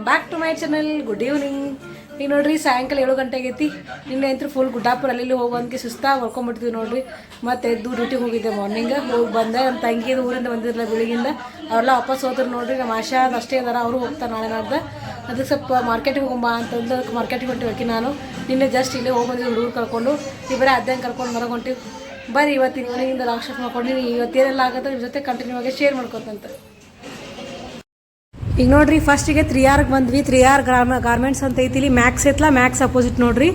Welcome back to my channel good evening ಈಗ ನೋಡ್ರಿ, ಸಾಯಂಕಾಲ ಏಳು ಗಂಟೆ ಆಗೈತಿ ನಿನ್ನೆ ಅಂತೂ ಫುಲ್ ಗುಡ್ಡಾಪುರ ಅಲ್ಲಿ ಇಲ್ಲಿ ಸುಸ್ತಾ ಸುಸ್ತಾಗಿ ಹೊಡ್ಕೊಂಡ್ಬಿಡ್ತೀವಿ ನೋಡ್ರಿ. ಮತ್ತೆ ಎದ್ದು ಡ್ಯೂಟಿಗೆ ಹೋಗಿದ್ದೆ ಮಾರ್ನಿಂಗ್ ಹೋಗಿ ಬಂದೆ. ನಮ್ಮ ತಂಗಿದು ಊರಿಂದ ಬಂದಿರಲ್ಲ ಬೆಳಗಿಂದ. ಅವರೆಲ್ಲ ವಾಪಸ್ ಹೋದ್ರು ನೋಡ್ರಿ. ನಮ್ಮ ಆಶಾ ಅಷ್ಟೇ ಅದಾರ. ಅವರು ಹೋಗ್ತಾರೆ ನಾಳೆ ನಾಡ್ದು. ಅದಕ್ಕೆ ಸ್ವಲ್ಪ ಮಾರ್ಕೆಟಿಗೆ ಹೋಗಂಬ ಅಂತಂದು ಅದಕ್ಕೆ ಮಾರ್ಕೆಟಿಗೆ ಹೊಂಟಿವಿ ನಾನು. ನಿನ್ನೆ ಜಸ್ಟ್ ಇಲ್ಲೇ ಹೋಗಿ ಬಂದಿದ್ದು ಹುಡುಗರು ಕರ್ಕೊಂಡು. ಇಬ್ಬರೇ ಅದ್ದಂಗೆ ಕರ್ಕೊಂಡು ಹೊರಗೆ ಹೊಂಟಿವಿ ಬರ್ರಿ, ಇವತ್ತಿನ ಮನೆಯಿಂದ ರಾಕ್ಷಸ ಮಾಡ್ಕೊಂಡಿನಿ ಇವತ್ತೇನೆಲ್ಲ ಆಗುತ್ತೆ ನಿಮ್ಮ ಜೊತೆ ಕಂಟಿನ್ಯೂ ಆಗಿ ಶೇರ್ ಮಾಡ್ಕೊತಂತ. ಈಗ ನೋಡ್ರಿ ಫಸ್ಟಿಗೆ ತ್ರೀ ಆರ್ಗೆ ಬಂದ್ವಿ. ತ್ರೀ ಆರ್ ಗ್ರಾಮ ಗಾರ್ಮೆಂಟ್ಸ್ ಅಂತ ಐತಿ. ಇಲ್ಲಿ ಮ್ಯಾಕ್ಸ್ ಐತ್ಲ ಮ್ಯಾಕ್ಸ್ ಅಪೋಸಿಟ್ ನೋಡ್ರಿ.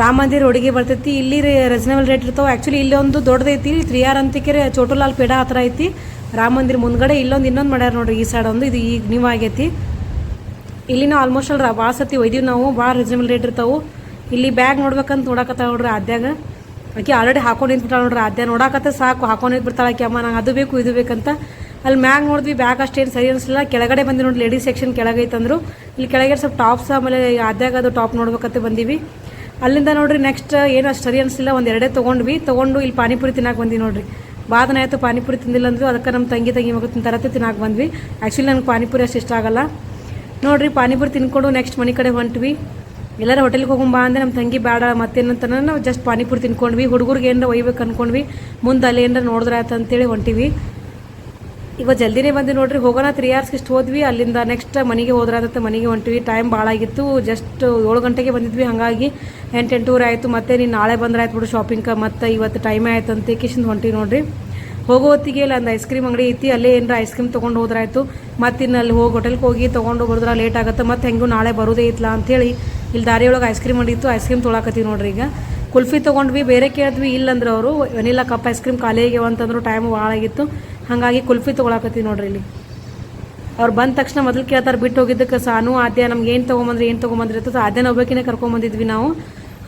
ರಾಮ ಮಂದಿರ ಹುಡುಗಿ ಬರ್ತೈತಿ. ಇಲ್ಲಿ ರೀಸನೇಬಲ್ ರೇಟ್ ಇರ್ತಾವೆ. ಆ್ಯಕ್ಚುಲಿ ಇಲ್ಲಿ ಒಂದು ದೊಡ್ಡದೈತಿ ತ್ರೀ ಆರ್ ಅಂತಿಕೆರೆ ಚೋಟುಲಾಲ್ ಪೇಡ ಹತ್ರ ಐತಿ. ರಾಮ ಮಂದಿರ ಮುಂದ್ಗಡೆ ಇಲ್ಲೊಂದು ಇನ್ನೊಂದು ಮಾಡ್ಯಾರ ನೋಡ್ರಿ ಈ ಸೈಡ್ ಒಂದು. ಇದು ಈಗ ನೀವು ಆಗೈತಿ. ಇಲ್ಲಿನ ಆಲ್ಮೋಸ್ಟ್ ಅಲ್ಲಿ ಭಾಳ ಸತಿ ಒಯ್ದೀವಿ ನಾವು. ಭಾಳ ರೀಸನೇಬಲ್ ರೇಟ್ ಇರ್ತಾವೆ. ಇಲ್ಲಿ ಬ್ಯಾಗ್ ನೋಡ್ಬೇಕಂತ ನೋಡಕತ್ತಾವ ನೋಡ್ರಿ ಆದ್ಯಾಗ. ಆಕೆ ಆಲ್ರೆಡಿ ಹಾಕೊಂಡು ನಿಂತ್ಬಿಟ್ಟಾಳ ನೋಡ್ರಿ ಆದ್ಯ. ನೋಡಾಕತ್ತ ಸಾಕು, ಹಾಕೊಂಡು ನಿಂತ್ಬಿಡ್ತಾಳೆ ಆಕೆ. ಅಮ್ಮ ನಂಗೆ ಅದು ಬೇಕು, ಇದು ಬೇಕಂತ. ಅಲ್ಲಿ ಮ್ಯಾಗ್ ನೋಡಿದ್ವಿ, ಬ್ಯಾಗ್ ಅಷ್ಟೇನು ಸರಿ ಅನಿಸಲಿಲ್ಲ. ಕೆಳಗಡೆ ಬಂದು ನೋಡಿ ಲೇಡೀಸ್ ಸೆಕ್ಷನ್ ಕೆಳಗೆ ಐತಂದ್ರು ಇಲ್ಲಿ ಕೆಳಗೆ ಸ್ವಲ್ಪ ಟಾಪ್ಸ್ ಆಮೇಲೆ ಅದ್ಯಾಗ ಅದು ಟಾಪ್ ನೋಡ್ಬೇಕಂತ ಬಂದೀವಿ. ಅಲ್ಲಿಂದ ನೋಡ್ರಿ ನೆಕ್ಸ್ಟ್ ಏನು ಅಷ್ಟು ಸರಿ ಅನಿಸಲಿಲ್ಲ, ಒಂದು ಎರಡೇ ತೊಗೊಂಡ್ವಿ. ತೊಗೊಂಡು ಇಲ್ಲಿ ಪಾನಿಪುರಿ ತಿನ್ನಕ್ಕೆ ಬಂದ್ವಿ ನೋಡ್ರಿ. ಬಾದನ ಆಯಿತು ಪಾನಿಪುರಿ ತಿಂದಿಲ್ಲ ಅಂದ್ರು, ಅದಕ್ಕೆ ನಮ್ಮ ತಂಗಿ ತಂಗಿ ಮಗು ತಿಂತಾರತ್ತೆ ತಿನ್ನಕ್ಕೆ ಬಂದ್ವಿ. ಆ್ಯಕ್ಚುಲಿ ನನಗೆ ಪಾನಿಪುರಿ ಅಷ್ಟು ಇಷ್ಟ ಆಗಲ್ಲ. ನೋಡ್ರಿ ಪಾನಿಪುರಿ ತಿನ್ಕೊಂಡು ನೆಕ್ಸ್ಟ್ ಮನೆ ಕಡೆ ಹೊಂಟ್ವಿ. ಎಲ್ಲರೂ ಹೋಟೆಲ್ಗೆ ಹೋಗೊಂಬಾ ಅಂದರೆ ನಮ್ಮ ತಂಗಿ ಬೇಡ ಮತ್ತೇನಂತ ನಾವು ಜಸ್ಟ್ ಪಾನಿಪುರಿ ತಿನ್ಕೊಂಡ್ವಿ. ಹುಡುಗರಿಗೆ ಏನಾರ ಒಯ್ಬೇಕು ಅನ್ಕೊಂಡ್ವಿ. ಮುಂದೆ ಅಲ್ಲಿ ಏನಾರ ನೋಡಿದ್ರೆ ಆಯ್ತು ಅಂತೇಳಿ ಹೊಂಟಿವಿ. ಇವತ್ತು ಜಲ್ದಿನೇ ಬಂದು ನೋಡ್ರಿ, ಹೋಗೋಣ ತ್ರೀ ಅವರ್ಸ್ ಇಷ್ಟು ಹೋದ್ವಿ, ಅಲ್ಲಿಂದ ನೆಕ್ಸ್ಟ್ ಮನೆಗೆ ಹೋದ್ರಾದಂತ ಮನೆಗೆ ಹೊಂಟಿವಿ ಟೈಮ್ ಭಾಳ ಆಗಿತ್ತು ಜಸ್ಟ್ ಏಳು ಗಂಟೆಗೆ ಬಂದಿದ್ವಿ, ಹಾಗಾಗಿ ಎಂಟು, ಎಂಟೂವರೆ ಆಯಿತು, ಮತ್ತೆ ನೀನು ನಾಳೆ ಬಂದ್ರೆ ಆಯ್ತು ಬಿಡು ಶಾಪಿಂಗ್ ಮತ್ತೆ ಇವತ್ತು ಟೈಮೇ ಆಯ್ತು ಅಂತ ಕಿಶಿಂದ ಹೊಂಟಿವಿ ನೋಡ್ರಿ. ಹೋಗೋ ಹೊತ್ತಿಗೆ ಇಲ್ಲ ಒಂದು ಐಸ್ ಕ್ರೀಮ್ ಅಂಗಡಿ ಐತಿ, ಅಲ್ಲೇ ಏನಾರ ಐಸ್ ಕ್ರೀಮ್ ತೊಗೊಂಡು ಹೋದ್ರಾಯ್ತು, ಮತ್ತೆ ಇನ್ನು ಅಲ್ಲಿ ಹೋಗಿ ಹೋಟೆಲ್ಗೆ ಹೋಗಿ ತೊಗೊಂಡು ಬರೋದ್ರ ಲೇಟ್ ಆಗುತ್ತೆ, ಮತ್ತೆ ಹೆಂಗೂ ನಾಳೆ ಬರೋದೇ ಇತ್ತಲ್ಲ ಅಂತೇಳಿ ಇಲ್ಲಿ ದಾರಿಯೊಳಗೆ ಐಸ್ ಕ್ರೀಮ್ ಅಂಗಡಿ ಇತ್ತು ಐಸ್ ಕ್ರೀಮ್ ತೊಗೊಳಕತ್ತೀವಿ ನೋಡ್ರಿ ಈಗ. ಕುಲ್ಫಿ ತೊಗೊಂಡ್ವಿ, ಬೇರೆ ಕೇಳಿದ್ವಿ, ಇಲ್ಲಂದ್ರೆ ಅವರು ವೆನಿಲಾ ಕಪ್ ಐಸ್ ಕ್ರೀಮ್ ಖಾಲಿ ಅಂತಂದ್ರು ಟೈಮ್ ಭಾಳ ಆಗಿತ್ತು. ಹಾಗಾಗಿ ಕುಲ್ಫಿ ತೊಗೊಳಕತ್ತೀವಿ ನೋಡ್ರಿ ಇಲ್ಲಿ. ಅವ್ರು ಬಂದ ತಕ್ಷಣ ಮೊದಲು ಕೇಳ್ತಾರೆ ಬಿಟ್ಟು ಹೋಗಿದ್ದಕ್ಕೆ ಸಾನು ಆದ್ಯ ನಮ್ಗೆ ಏನು ತೊಗೊಂಬಂದ್ರಿ ಏನು ತೊಗೊಂಬಂದ್ರಿ ಅಂತ ಆದ್ಯನ ಒಬ್ಬಕಿನೇ ಕರ್ಕೊಂಬಂದಿದ್ವಿ ನಾವು.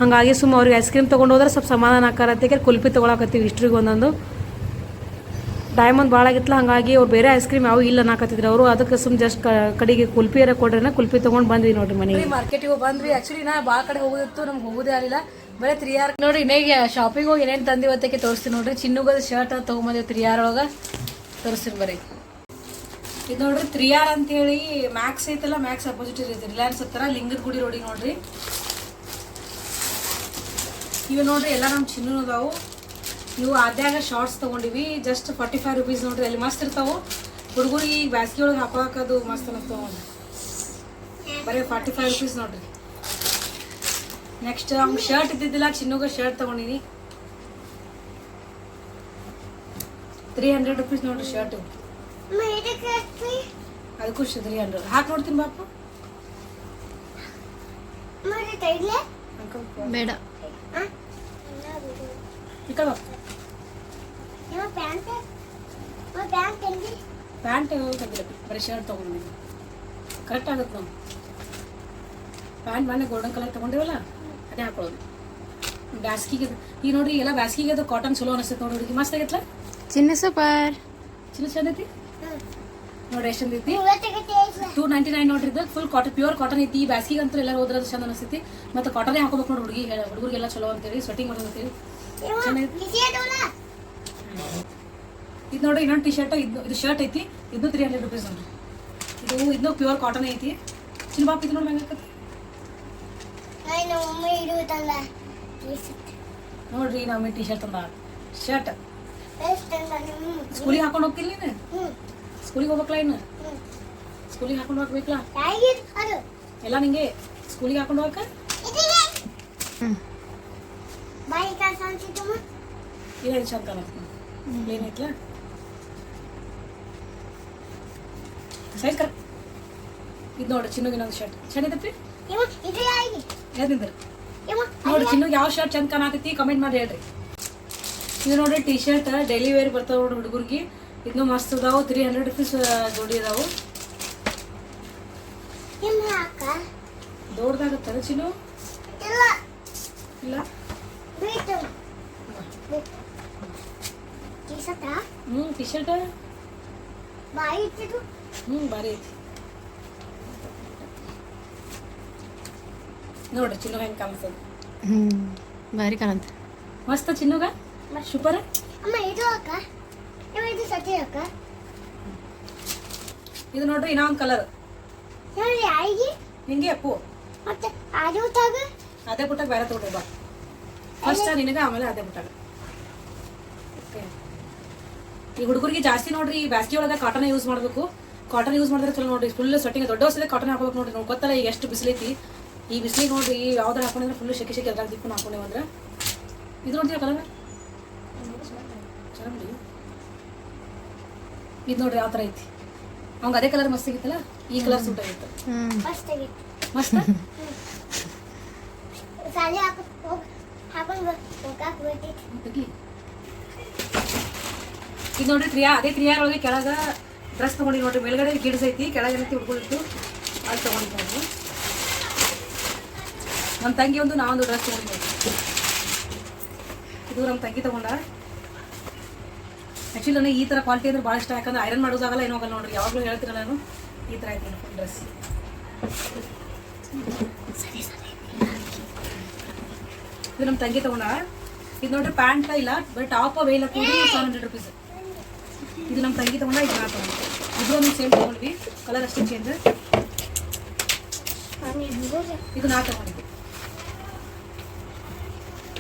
ಹಾಗಾಗಿ ಸುಮ್ಮ ಅವ್ರಿಗೆ ಐಸ್ ಕ್ರೀಮ್ ತೊಗೊಂಡು ಹೋದ್ರೆ ಸ್ವಲ್ಪ ಸಮಾಧಾನ ಆಕಾರತ್ತೆ ಕುಲ್ಫಿ ತೊಗೊಳಕತ್ತೀವಿ ಇಷ್ಟ್ರಿಗೆ ಒಂದೊಂದು. ಡೈಮಂಡ್ ಭಾಳ ಆಗಿತ್ತಲ್ಲ ಹಾಗಾಗಿ ಅವ್ರು ಬೇರೆ ಐಸ್ ಕ್ರೀಮ್ ಯಾವ ಇಲ್ಲ ಅನ್ನಕತ್ತಿದ್ರು ಅವರು. ಅದಕ್ಕೆ ಸುಮ್ ಜಸ್ಟ್ ಕಡೆಗೆ ಕುಲ್ಫಿ ಕೊಡ್ರಿ ಕುಲ್ಫಿ ತೊಗೊಂಡು ಬಂದ್ವಿ ನೋಡ್ರಿ ಮನೆಗೆ. ಮಾರ್ಕೆಟಿಗೆ ಬಂದ್ವಿ. ಆ್ಯಕ್ಚುಲಿ ನಾ ಭಾಳ ಕಡೆ ಹೋಗೋದಿತ್ತು, ನಮ್ಗೆ ಹೋಗೋದೇ ಆಗಲಿಲ್ಲ. ಬರೀ ತ್ರೀ ಆರ್ ನೋಡ್ರಿ ಇನ್ನೇಗೆ ಶಾಪಿಂಗ್ ಹೋಗಿ ಏನೇನು ತಂದಿ ಇವತ್ತಕ್ಕೆ ತೋರಿಸ್ತೀನಿ ನೋಡ್ರಿ. ಚಿನ್ನುಗದ ಶರ್ಟ್ ತೊಗೊಂಬಂದಿವಿ ತ್ರೀ ಆರ್ ಒಳಗೆ. ತೋರಿಸ್ತೀನಿ ಬರೀ. ಇದು ನೋಡ್ರಿ ತ್ರೀ ಆರ್ ಅಂತೇಳಿ ಮ್ಯಾಕ್ಸ್ ಐತಲ್ಲ ಮ್ಯಾಕ್ಸ್ ಅಪೋಸಿಟ್ ಇರುತ್ತೆ ರಿಲಯನ್ಸ್ ಹತ್ರ, ಲಿಂಗದ ಗುಡಿ ರೋಡಿಗೆ ನೋಡ್ರಿ. ಇವು ನೋಡ್ರಿ, ಎಲ್ಲ ನಮ್ಮ ಚಿನ್ನು ಅದಾವು. ಇವು ಆದ್ಯಾಗ ಶಾರ್ಟ್ಸ್ ತೊಗೊಂಡಿವಿ. ಜಸ್ಟ್ ಫಾರ್ಟಿ ಫೈವ್ ರುಪೀಸ್ ನೋಡ್ರಿ. ಅಲ್ಲಿ ಮಸ್ತ್ ಇರ್ತಾವೆ. ಈಗ ಬ್ಯಾಸ್ಗೆ ಒಳಗೆ ಹಾಕೋದು ಮಸ್ತ್ ಅನ್ನಿಸ್ತಾವ ಬರೀ ಫಾರ್ಟಿ ಫೈವ್ ರುಪೀಸ್ ನೋಡ್ರಿ. ನೆಕ್ಸ್ಟ್ ಅವ್ನು ಶರ್ಟ್ ಇದ್ದಿದ್ದಿಲ್ಲ ಚಿನ್ನೋಗ ಶರ್ಟ್ ತಗೊಂಡಿನಿ. ತ್ರೀ ಹಂಡ್ರೆಡ್ ರುಪೀಸ್ ನೋಡ್ರಿ ಶರ್ಟ್ ಅದಕ್ಕೂ ತ್ರೀ ಹಂಡ್ರೆಡ್ ಹಾಕಿ ನೋಡ್ತೀನಿ ಬಾಪು. ಬೇಡ. ಪ್ಯಾಂಟ್ ಬರೀ ಶರ್ಟ್ ತಗೊಂಡಿ ಕರೆಕ್ಟ್ ಆಗುತ್ತೆ ನಾವು ಪ್ಯಾಂಟ್ ಮೊನ್ನೆ ಗೋಲ್ಡನ್ ಕಲರ್ ತೊಗೊಂಡಿವಲ್ಲ? ಅದೇ ಹಾಕೊಳ್ಳೋದು. ಬ್ಯಾಸ್ಗಿಗೆ ಈಗ ನೋಡ್ರಿ ಎಲ್ಲ ಬ್ಯಾಸ್ಗಿಗೆ ಅದು ಕಾಟನ್ ಚಲೋ ಅನಿಸ್ತೈತೆ ನೋಡಿ ಹುಡುಗಿ. ಮಸ್ತ್ ಆಗೈತ್ಲ? ಚಿನ್ನ ಸೂಪರ್. ಚಿನ್ನ ಚಂದ ಐತಿ? ನೋಡ್ರಿ ಎಷ್ಟು ಚಂದ ಐತಿ. ಟೂ ನೈಂಟಿ ನೈನ್ ನೋಡ್ರಿ ಇದು. ಫುಲ್ ಕಾಟನ್ ಪ್ಯೂರ್ ಕಾಟನ್ ಐತಿ. ಈ ಬ್ಯಾಸ್ಗಿಗೆ ಅಂತೂ ಎಲ್ಲ ಹೋದ್ರೆ ಅದು ಚಂದ ಅನಿಸ್ತೈತಿ. ಮತ್ತೆ ಕಾಟನೇ ಹಾಕೋಬೇಕು ನೋಡಿ ಹುಡುಗಿ. ಹುಡುಗರಿಗೆಲ್ಲ ಚಲೋ ಅಂತೇಳಿ ಸ್ವೆಟಿಂಗ್ ಮಾಡೋದು ಅಂತೇಳಿ ಇದು ನೋಡ್ರಿ ಇನ್ನೊಂದು ಟಿ ಶರ್ಟ್ ಇದು ಇದು ಶರ್ಟ್ ಐತಿ. ಇದು ತ್ರೀ ಹಂಡ್ರೆಡ್ ರುಪೀಸ್ ನೋಡ್ರಿ. ಇದು ಇದನ್ನು ಪ್ಯೂರ್ ಕಾಟನ್ ಐತಿ. ಚಿನ್ನ ಬಾಪ್ ಇದು ನೋಡಿ ಹೆಂಗಕ್ಕತಿ ನೋಡ್ರಿ ನಮ್ಮ ಟಿ ಶರ್ಟ್ ತಂದ ಶರ್ಟ್ ಸ್ಕೂಲಿಗೆ ಹಾಕೊಂಡು ಹೋಗ್ತಿಲ್ಲ ನೀನು? ಸ್ಕೂಲಿಗೆ ಹೋಗ್ಬೇಕಲ್ಲ ಇನ್ನು? ಸ್ಕೂಲಿಗೆ ಹಾಕೊಂಡು ಹೋಗ್ಬೇಕಲ್ಲ? ಎಲ್ಲ ನಿಂಗೆ? ಸ್ಕೂಲಿಗೆ ಹಾಕೊಂಡು ಹೋಗಕ್ಕ? ಇಲ್ಲ ಕಾಣತ್ತೆ ಏನೈತ್ಲ ಸೈಜ್ ಕರೆಕ್ಟ್ ಇದು ನೋಡ್ರಿ ಚಿನ್ನಗೆ ಒಂದು ಶರ್ಟ್ ಚೆನ್ನಾಗೈತಿ ಯಾವ್ದಿಂದ್ರಿ ನೋಡಿ ಚಿನ್ನ ಯಾವ ಶರ್ಟ್ ಚಂದ ಕಾಣತೈತಿ ಕಮೆಂಟ್ ಮಾಡಿ ಹೇಳ್ರಿ. ಇದು ನೋಡ್ರಿ ಟಿ ಶರ್ಟ್ ಡೈಲಿ ವೇರ್ ಬರ್ತಾವ ನೋಡ್ರಿ ಹುಡುಗರಿಗೆ. ಇದನ್ನು ಮಸ್ತ್ ಅದಾವು ತ್ರೀ ಹಂಡ್ರೆಡ್ ರುಪೀಸ್ ಜೋಡಿ ಅದಾವು. ದೊಡ್ಡದಾಗತ್ತಲ್ಲ ಚಿನ್ನು? ಇಲ್ಲ. ಹ್ಞೂ ಟಿ ಶರ್ಟ್ ಹ್ಞೂ ಭಾರಿ ಐತಿ. ನೋಡ್ರಿ ಚಿನ್ನುಗ ಹೆಂಗೆ ಕಾಣಿಸ್ತದ. ಹ್ಮ್ ಭಾರಿ ಕಾಣಂತ ಮಸ್ತ್ ಚಿನ್ನುಗ? ಸೂಪರ್? ಅಮ್ಮ ಇದು ಅಕ್ಕ ಇವ ಇದು ಸತಿ ಅಕ್ಕ ಇದು ನೋಡ್ರಿ ಇನ್ನೊಂದು ಕಲರ್ ನೋಡಿ ಆಯ್ಗಿ ಹಿಂಗೆ ಅಪ್ಪು ಮತ್ತೆ ಅದು ತಗ ಅದೇ ಪುಟ್ಟಾಗ ಬೇರೆ ತಗೊಂಡೆ ಬಾ. ಫಸ್ಟ್ ನಿನಗೆ ಆಮೇಲೆ ಅದೇ ಪುಟ್ಟಾಗ. ಈ ಹುಡುಗರಿಗೆ ಜಾಸ್ತಿ ನೋಡ್ರಿ ಬ್ಯಾಸ್ಗೆ ಒಳಗೆ ಕಾಟನ್ ಯೂಸ್ ಮಾಡಬೇಕು. ಕಾಟನ್ ಯೂಸ್ ಮಾಡಿದ್ರೆ ಚಲೋ ನೋಡ್ರಿ ಫುಲ್ ಸೆಟ್ಟಿಂಗ್ ದೊಡ್ಡ ವಸದೆ ಕಾಟನ್ ಹಾಕೋಬೇಕು ನೋಡ್ರಿ ನೋಡ್ ಗೊತ್ತಲ್ಲ ಈಗ ಎಷ್ಟು ಬಿಸಿಲೈತಿ. ಈ ಬಿಸಿಲಿಗೆ ನೋಡ್ರಿ ಯಾವ್ದಾರ ಹಾಕೊಂಡಿದ್ರೆ ಫುಲ್ ಶೆಕೆ ಶೆಕೆ ಅದ್ರಾಗ ದಿಪ್ಪು ಹಾಕೊಂಡೇವು ಅಂದ್ರೆ. ಇದು ನೋಡ್ತೀರಾ ಕಲರ್ ಇದು ನೋಡ್ರಿ ಯಾವ ಥರ ಐತಿ. ಅವಂಗ ಅದೇ ಕಲರ್ ಮಸ್ತ್ ಆಗಿತ್ತಲ್ಲ ಈ ಕಲರ್ ಸೂಟ್ ಆಗಿತ್ತು. ಮಸ್ತ್. ಇದು ನೋಡ್ರಿ ತ್ರಿಯಾ ಅದೇ ತ್ರಿಯಾರ್ ಒಳಗೆ ಕೆಳಗ ಡ್ರೆಸ್ ತಗೊಂಡಿ ನೋಡ್ರಿ. ಮೇಲ್ಗಡೆ ಗಿಡ್ಸ್ ಐತಿ ಕೆಳಗೆ ಏನೈತಿ ಅಲ್ಲಿ ತಗೊಂಡು ನೋಡ್ರಿ ನಮ್ಮ ತಂಗಿ ಒಂದು, ನಾವೊಂದು ಡ್ರೆಸ್ ತಗೊಂಡು ಇದು ನಮ್ಮ ತಂಗಿ ತಗೊಂಡ. ಆ್ಯಕ್ಚುಲಿ ನನಗೆ ಈ ಥರ ಕ್ವಾಲಿಟಿ ಅಂದ್ರೆ ಭಾಳ ಇಷ್ಟ, ಯಾಕಂದ್ರೆ ಐರನ್ ಮಾಡೋದಾಗಲ್ಲ, ಏನೋ ಆಗಲ್ಲ ನೋಡ್ರಿ. ಯಾವಾಗಲೂ ಹೇಳ್ತಿರಲ್ಲ ನಾನು, ಈ ಥರ ಐತಿ ಫುಲ್ ಡ್ರೆಸ್ ಇದು ನಮ್ಮ ತಂಗಿ ತಗೊಂಡ. ಇದು ನೋಡ್ರಿ ಪ್ಯಾಂಟ್ ಇಲ್ಲ ಬಟ್ ಟಾಪ್ ವೇಲ ಕೂಡಿ ಸೆವೆನ್ ಹಂಡ್ರೆಡ್ ರುಪೀಸ್ ಇದು ನಮ್ಮ ತಂಗಿ ತಗೊಂಡ, ಇದು ನಾ ತಗೊಂಡೆ. ಇದು ಒಂದು ಸೇಮ್ ತಗೊಂಡ್ವಿ. ಕಲರ್ ಅಷ್ಟೇ ಚೇಂಜ್ ಇದು ನಾ ತಗೊಂಡಿದ್ದೆ.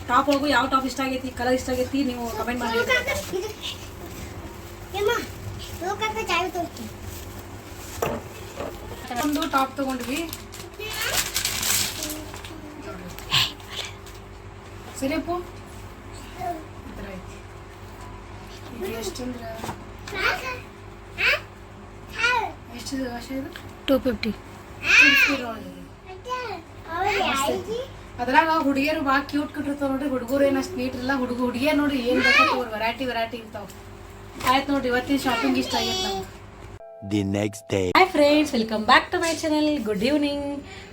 ಟಾಪ್ ಒಳಗು ಯಾವ ಟಾಪ್ ಇಷ್ಟ ಆಗೈತಿ ಕಲರ್ ಇಷ್ಟ ಆಗೈತಿ ನೀವು ಕಮೆಂಟ್ ಮಾಡಿ ಇದು. ಯಮ್ಮ ಹೋಗಾಕ ಚಾವಿ ತೋರಿಸ್ತೀನಿ ಒಂದು ಟಾಪ್ ತಗೊಂಡ್ವಿ. ಸರಿ ಅಪ್ಪು ಈ ಥರ ಐತಿ. ಇದು ಎಷ್ಟಂದ್ರೆ ಎಷ್ಟು ವರ್ಷ ಇದು? Two fifty. ಅವ್ರಿಗೆ ಆಯ್ಗಿ ಅದ್ರಾಗ ಹುಡುಗಿಯರು ಭಾಳ ಕ್ಯೂಟ್ ಕ್ಯೂಟ್ ನೋಡ್ರಿ. ಹುಡುಗರು ಏನು ಅಷ್ಟು ನೀಟ್ ಇರಲ್ಲ. ಹುಡುಗ ಹುಡುಗಿಯರ್ ನೋಡ್ರಿ ಏನು ಬೇಕು ವೆರೈಟಿ ವೆರೈಟಿ ಇರ್ತಾವ. ಆಯ್ತು ನೋಡ್ರಿ, ಇವತ್ತಿನ ಶಾಪಿಂಗ್ ಇಷ್ಟ ಆಗೈತೆ the next day hi friends welcome back to my channel good evening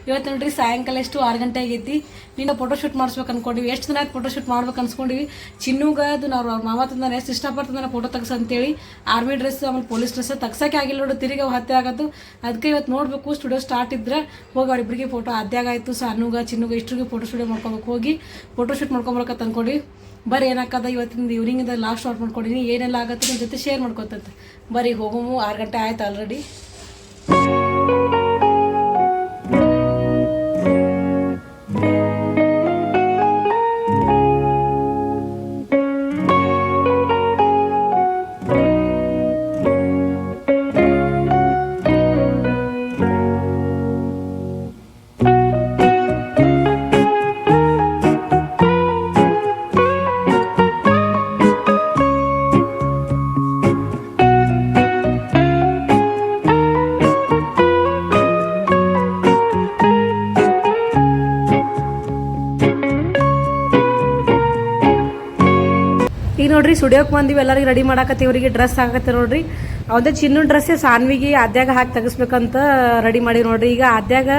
ಇವತ್ತು ನೋಡ್ರಿ ಸಾಯಂಕಾಲ ಎಷ್ಟು ಆರು ಗಂಟೆ ಆಗೈತಿ. ನಿನ್ನ ಫೋಟೋ ಶೂಟ್ ಮಾಡಿಸ್ಬೇಕು ಅನ್ಕೊಂಡಿವಿ. ಎಷ್ಟು ದಿನ ಫೋಟೋ ಶೂಟ್ ಮಾಡ್ಬೇಕು ಅನ್ಸ್ಕೊಂಡಿವಿ. ಚಿನ್ನುಗ ಅದು ನಾವು ಅವ್ರ ಮಾವ ತಂದ್ರೆ ಎಷ್ಟು ಇಷ್ಟಪಡ್ತಂದ್ರೆ ಫೋಟೋ ತೆಗ್ಸ ಅಂತೇಳಿ ಆರ್ಮಿ ಡ್ರೆಸ್ ಆಮೇಲೆ ಪೊಲೀಸ್ ಡ್ರೆಸ್ ತೆಗ್ಸಕ್ಕೆ ಆಗಿಲ್ಲ ನೋಡು, ತಿರುಗಿ ಹತ್ತೆ ಆಗೋದು. ಅದಕ್ಕೆ ಇವತ್ತು ನೋಡಬೇಕು ಸ್ಟುಡಿಯೋ ಸ್ಟಾರ್ಟ್ ಇದ್ರೆ ಹೋಗಿ ಅವ್ರಿಬ್ಬರಿಗೆ ಫೋಟೋ ಆದ್ಯಾಗ ಆಯಿತು ಸಣ್ಣಗ, ಚಿನ್ನುಗ, ಇಷ್ಟ್ರಿಗೆ ಫೋಟೋ ಸ್ಟುಡಿಯೋ ಮಾಡ್ಕೊಬೇಕು. ಹೋಗಿ ಫೋಟೋ ಶೂಟ್ ಮಾಡ್ಕೊಬರಕತ್ತ ಅನ್ಕೊಂಡಿ ಬರ್ರಿ ಏನಾಕದ ಇವತ್ತಿನ ಇವ್ನಿಂಗಿಂದ ಲಾಸ್ಟ್ ಸ್ಟಾರ್ಟ್ ಮಾಡ್ಕೊಂಡಿನಿ, ಏನೆಲ್ಲ ಆಗತ್ತೆ ನಿಮ್ಮ ಜೊತೆ ಶೇರ್ ಮಾಡ್ಕೊತಂತೆ. ಬರೀ ಹೋಗಮು, ಆರು ಗಂಟೆ ಆಯ್ತು ಆಲ್ರೆಡಿ ಸ್ಟುಡಿಯೋಕ್ಕೆ ಬಂದಿವಿ, ಎಲ್ಲರಿಗೆ ರೆಡಿ ಮಾಡಾಕತ್ತೀವಿ. ಇವರಿಗೆ ಡ್ರೆಸ್ ಹಾಕತ್ತೆ ನೋಡ್ರಿ. ಅವಂದೇ ಚಿನ್ನ ಡ್ರೆಸ್ಸೇ ಸಾನ್ವಿಗೆ ಆದ್ಯಾಗ ಹಾಕಿ ತೆಗಿಸ್ಬೇಕಂತ ರೆಡಿ ಮಾಡಿ ನೋಡ್ರಿ. ಈಗ ಆದ್ಯಾಗ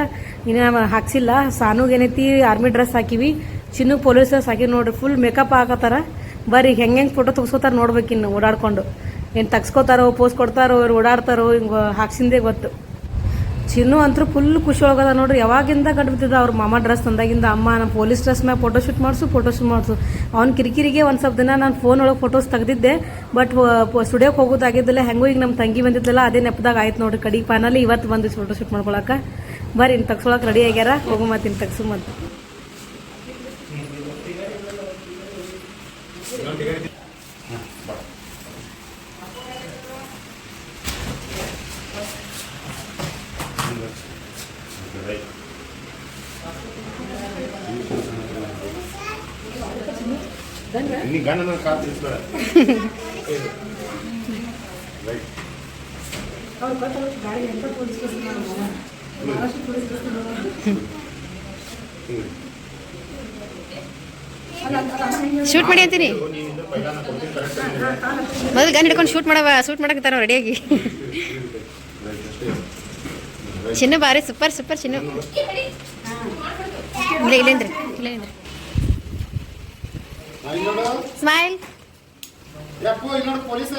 ಇನ್ನ ಹಾಕ್ಸಿಲ್ಲ. ಸಾನುಗ್ ಏನೈತಿ ಆರ್ಮಿ ಡ್ರೆಸ್ ಹಾಕಿವಿ. ಚಿನ್ನು ಪೊಲೀಸ್ ಡ್ರೆಸ್ ಹಾಕಿ ನೋಡ್ರಿ. ಫುಲ್ ಮೇಕಪ್ ಹಾಕತ್ತಾರ ಬರ್ರಿ ಹೆಂಗೆ ಹೆಂಗೆ ಫೋಟೋ ತೆಗ್ಸ್ಕೊತಾರ ನೋಡ್ಬೇಕು ಇನ್ನು ಓಡಾಡ್ಕೊಂಡು. ಏನು ತೆಗ್ಸ್ಕೋತಾರೋ ಪೋಸ್ ಕೊಡ್ತಾರೋ, ಇವ್ರು ಓಡಾಡ್ತಾರೋ, ಹಿಂಗೆ ಹಾಕ್ಸಿಂದೇ ಗೊತ್ತು. ಚಿನ್ನು ಅಂತೂ ಫುಲ್ ಖುಷಿ ಒಳಗದ ನೋಡ್ರಿ. ಯಾವಾಗಿಂದ ಬಿದ್ದಿದ್ದ ಅವ್ರ ಮಾಮ ಡ್ರೆಸ್ ತಂದಾಗಿಂದ ಅಮ್ಮ ನಾನು ಪೊಲೀಸ್ ಡ್ರೆಸ್ ಮ್ಯಾಗ ಫೋಟೋ ಶೂಟ್ ಮಾಡಿಸು ಫೋಟೋ ಶೂಟ್ ಮಾಡಿಸು. ಅವ್ನ ಕಿರಿಕಿರಿಗೆ ಒಂದು ಸ್ವಲ್ಪ ದಿನ ನಾನು ಫೋನ್ ಒಳಗೆ ಫೋಟೋಸ್ ತೆಗೆದಿದ್ದೆ ಬಟ್ ಸ್ಟುಡಿಯೋಗೆ ಹೋಗೋದಾಗಿದ್ದಿಲ್ಲ ಹೆಂಗೋ ಈಗ ನಮ್ಮ ತಂಗಿ ಬಂದಿದ್ದಲ್ಲ ಅದೇ ನೆಪದಾಗ ಆಯ್ತು ನೋಡ್ರಿ. ಕಡಿಗೆ ಫೈನಲಿ ಇವತ್ತು ಬಂದಿದ್ದು ಫೋಟೋ ಶೂಟ್ ಮಾಡ್ಕೊಳಕ್ಕೆ ಬರ್ರಿ ಇನ್ನು ತಗ್ಸೊಳಕ್ಕೆ ರೆಡಿ ಆಗ್ಯಾರ. ಹೋಗು ಮತ್ತೆ ಇನ್ನು ತಗ್ಸು ಮತ್ತೆ ನೀ ಗಂಡನ ಕಾಲ್ ತಿರ್ಸ್ಬೇಡ ಶೂಟ್ ಮಾಡಿ ಅಂತೀನಿ. ಮೊದಲು ಗನ್ ಹಿಡ್ಕೊಂಡು ಶೂಟ್ ಮಾಡವ ಶೂಟ್ ಮಾಡಕತ್ತಾರ ರೆಡಿಯಾಗಿ ಚಿನ್ನು ಬಾರಿ ಸೂಪರ್ ಸೂಪರ್ ಚಿನ್ನು. ಇಲ್ಲ ಇಲ್ಲೇಂದ್ರಿ ಇಲ್ಲೇಂದ್ರಿ ಇಲ್ಲಿ ಸ್ಮೈಲ್ ಯಪ್ಪು ಇಲ್ಲಿ ನೋಡು ಪೊಲೀಸ್.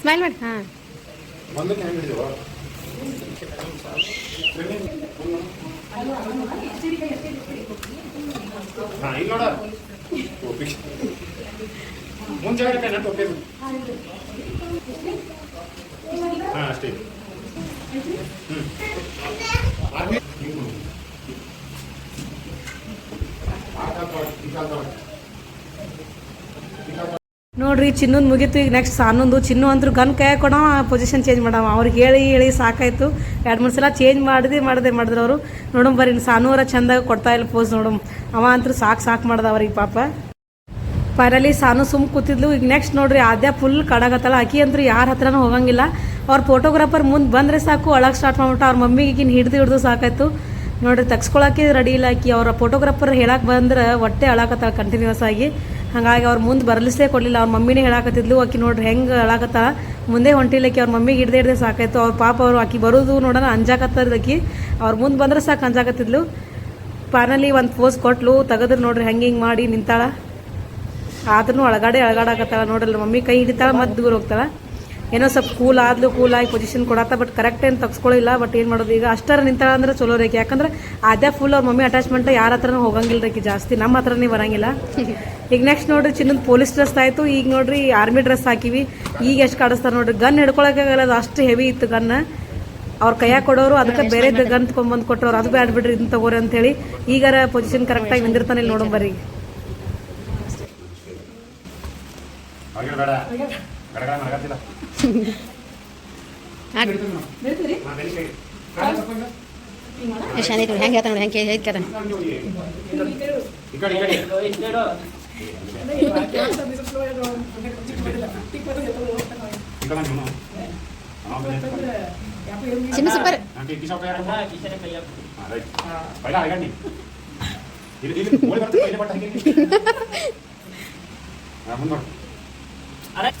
ಸ್ಮೈಲ್ ಮಾಡಿ ಹಾ. ಒಂದಕ್ಕೆ ಹೆಂಗ್ ಹಿಡಿದವ ಹಾ ಇಲ್ಲಿ ನೋಡ. ಟೋಪಿ ಮುಂಚೆ ಟೋಪಿ ಹಾಂ ಅಷ್ಟೇ. ಆರ್ಮಿ. ಆ ಕಾಲ್ ನೋಡ್ರಿ, ಚಿನ್ನೊಂದು ಮುಗೀತು, ಈಗ ನೆಕ್ಸ್ಟ್ ಸಾನೊಂದು. ಚಿನ್ನು ಅಂತೂ ಗನ್ ಕೈ ಕೊಡೋ ಪೊಸಿಷನ್ ಚೇಂಜ್ ಮಾಡವ. ಅವ್ರಿಗೆ ಹೇಳಿ ಹೇಳಿ ಸಾಕಾಯ್ತು. ಎರಡು, ಮೂರು ಸಲ ಚೇಂಜ್ ಮಾಡಿದೆ, ಮಾಡದೆ, ಮಾಡಿದ್ರು ಅವರು. ನೋಡಮ್ ಬರ್ರಿ ಅವರ ಚಂದಾಗ ಕೊಡ್ತಾ ಇಲ್ಲ ಪೋಸ್ ನೋಡಮ್. ಅವ ಅಂತೂ ಸಾಕು ಸಾಕು ಮಾಡ್ದ ಅವ್ರಿಗೆ ಪಾಪ. ಪರಲಿ ಸಾನು ಸುಮ್ ಕೂತಿದ್ಲು. ಈಗ ನೆಕ್ಸ್ಟ್ ನೋಡ್ರಿ, ಆದ್ಯ ಫುಲ್ ಕಡಾಗತ್ತಲ್ಲ ಆಕಿ ಅಂತೂ ಯಾರ ಹತ್ರನೂ ಹೋಗಂಗಿಲ್ಲ. ಅವ್ರ ಫೋಟೋಗ್ರಾಫರ್ ಮುಂದೆ ಬಂದರೆ ಸಾಕು, ಒಳಗೆ ಸ್ಟಾರ್ಟ್ ಮಾಡ್ಬಿಟ್ಟು ಅವ್ರ ಮಮ್ಮಿಗೆ ಈಗಿನ ಹಿಡ್ದು ಹಿಡ್ದು ಸಾಕಾಯ್ತು. ನೋಡ್ರಿ, ತಗ್ಸ್ಕೊಳಕ್ಕೆ ರೆಡಿ ಇಲ್ಲ. ಆಕಿ ಅವ್ರ ಫೋಟೋಗ್ರಾಫರ್ ಹೇಳಕ್ಕೆ ಬಂದ್ರೆ ಹೊಟ್ಟೆ ಅಳಾಕತ್ತಾಳ ಕಂಟಿನ್ಯೂಸ್ ಆಗಿ. ಹಾಗಾಗಿ ಅವ್ರ ಮುಂದೆ ಬರಲಿಸೇ ಕೊಡಲಿಲ್ಲ. ಅವ್ರ ಮಮ್ಮಿನೇ ಹೇಳಾಕತ್ತಿದ್ಲು, ಆಕಿ ನೋಡ್ರಿ ಹೆಂಗೆ ಅಳಾಕತ್ತಾಳ. ಮುಂದೆ ಹೊಂಟಿಲ್ಲಕಿ ಅವ್ರ ಮಮ್ಮಿಗೆ ಹಿಡ್ದೆ ಹಿಡ್ದೆ ಸಾಕಾಯ್ತು. ಅವ್ರ ಪಾಪ ಅವರು, ಆಕಿ ಬರೋದು ನೋಡೋಣ, ಅಂಜಾಕತ್ತದ ಆಕಿ. ಅವ್ರ ಮುಂದೆ ಬಂದ್ರೆ ಸಾಕು ಅಂಜಾಕತ್ತಿದ್ಲು. ಫೈನಲಿ ಒಂದು ಪೋಸ್ ಕೊಟ್ಲು. ತೆಗೆದ್ರು ನೋಡ್ರಿ, ಹೆಂಗೆ ಹಿಂಗೆ ಮಾಡಿ ನಿಂತಾಳ. ಆದ್ರೂ ಒಳಗಡೆ ಅಳಗಾಡಾಕತ್ತಾಳ. ನೋಡಲ್ಲ ಮಮ್ಮಿ ಕೈ ಹಿಡಿತಾಳ ಮತ್ತೆ ದೂರ ಹೋಗ್ತಾಳ. ಏನೋ ಸ್ವಲ್ಪ ಕೂಲ್ ಆದ್ಲು ಕೂಲ್ ಆಗಿ ಪೊಸಿಷನ್ ಕೊಡತ್ತ ಬಟ್ ಕರೆಕ್ಟ್ ಏನು ತಗ್ಸ್ಕೊಳ್ಳಿಲ್ಲ ಬಟ್ ಏನು ಮಾಡೋದು? ಈಗ ಅಷ್ಟರ ನಿಂತಾಳ ಅಂದ್ರೆ ಚಲೋ ರೇಖೆ ಯಾಕಂದ್ರೆ ಅದೇ ಫುಲ್ ಅವ್ರ ಮಮ್ಮಿ ಅಟ್ಯಾಚ್ಮೆಂಟ್ ಯಾರ ಹತ್ರನೂ ಹೋಗಂಗಿಲ್ಲ ರೇಖೆ ಜಾಸ್ತಿ. ನಮ್ಮ ಹತ್ರನೇ ಬರಂಗಿಲ್ಲ. ಈಗ ನೆಕ್ಸ್ಟ್ ನೋಡ್ರಿ ಚಿನ್ನದ ಪೊಲೀಸ್ ಡ್ರೆಸ್ ಆಯ್ತು. ಈಗ ನೋಡ್ರಿ ಆರ್ಮಿ ಡ್ರೆಸ್ ಹಾಕಿವಿ. ಈಗ ಎಷ್ಟು ಕಾಡಿಸ್ತಾರೆ ನೋಡ್ರಿ. ಗನ್ ಹಿಡ್ಕೊಳಕ್ಕಾಗಲ್ಲ ಅದು ಅಷ್ಟು ಹೆವಿ ಇತ್ತು ಗನ್ ಅವ್ರ ಕೈಯಾಗ ಕೊಡೋರು ಅದಕ್ಕೆ ಬೇರೆ ಗನ್ ತೊಗೊಂಬಂದು ಕೊಟ್ಟವ್ರು ಅದು ಬ್ಯಾಡ್ ಬಿಡ್ರಿ ಇದನ್ನ ತಗೋರಿ ಅಂತೇಳಿ. ಈಗಾರ ಪೊಸಿಷನ್ ಕರೆಕ್ಟಾಗಿ ನಿಂದಿರ್ತಾನೆ ಇಲ್ಲಿ ನೋಡೋಣ ಬರ್ರಿ. ಅವ್ರಿಗೆ ಬೇಡ ಗಡಗಡ ಮಲಗತ್ತಿಲ್ಲ. ಆಡ್ ಹಾ, ಬೆಳಿ ಕೈ. ಕಾಲ್ ಸ್ವಲ್ಪ ಹಿಂಗೆ. ಎಷ್ಟು ಚಂದ ಐತಿ ಹೆಂಗೆ ಹೇಳ್ತಾನೆ ಹೆಂಗೆ ಹೇಳ್ತಾನೆ ಈ ಕಡೆ ಈ ಕಡೆ ಈ ಕಡೆ ನೀನು. ಹಾ, ಬೆಳಿ. ಚಿನ್ನ ಸೂಪರ್ ಆಂಟಿ, ಕಿಶೋರ್ ಕೈ ಹಾಕು. ಹಾ, ರೈಟ್. ಬೈಲ, ಅಳಗಡ್ಡಿ. ಇಲ್ಲಿ ಇಲ್ಲಿ ಓಡಿ ಬರ್ತದೆ, ಇಲ್ಲಿ ಬಟ್ಟೆ ಹಾಕಿ. ಹಾ, ಮುಂದ್ ನೋಡು. ಹ್ಮ್, ಕಾಲ್ ಹಾಕು. ನೀ ಕೈ ಹಿಡಿ